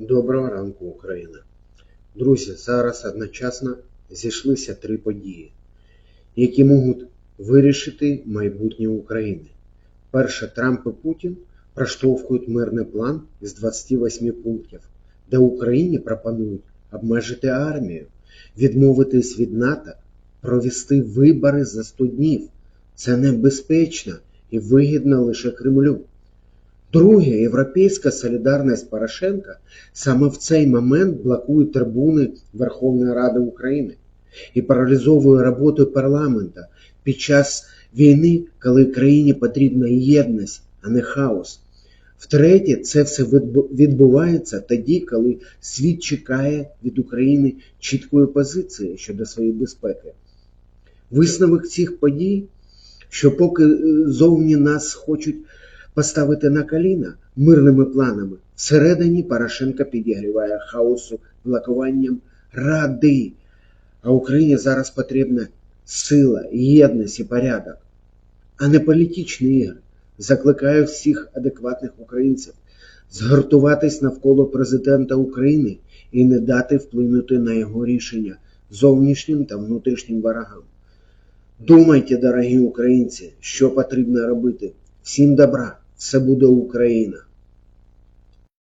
Доброго ранку, Україна. Друзі, зараз одночасно зійшлися три події, які можуть вирішити майбутнє України. Перше, Трамп і Путін проштовхують мирний план із 28 пунктів, де Україні пропонують обмежити армію, відмовитись від НАТО, провести вибори за 100 днів. Це небезпечно і вигідно лише Кремлю. Друге, європейська солідарність Порошенка саме в цей момент блокує трибуни Верховної Ради України і паралізовує роботу парламента під час війни, коли країні потрібна єдність, а не хаос. Втретє, це все відбувається тоді, коли світ чекає від України чіткої позиції щодо своєї безпеки. Висновок цих подій, що поки е, зовні нас хочуть поставити на коліна мирними планами, всередині Порошенко підігріває хаосу блокуванням ради. А Україні зараз потрібна сила, єдність і порядок, а не політичні ігри. Закликаю всіх адекватних українців згуртуватись навколо президента України і не дати вплинути на його рішення зовнішнім та внутрішнім ворогам. Думайте, дорогі українці, що потрібно робити. Всім добра, все буде Україна.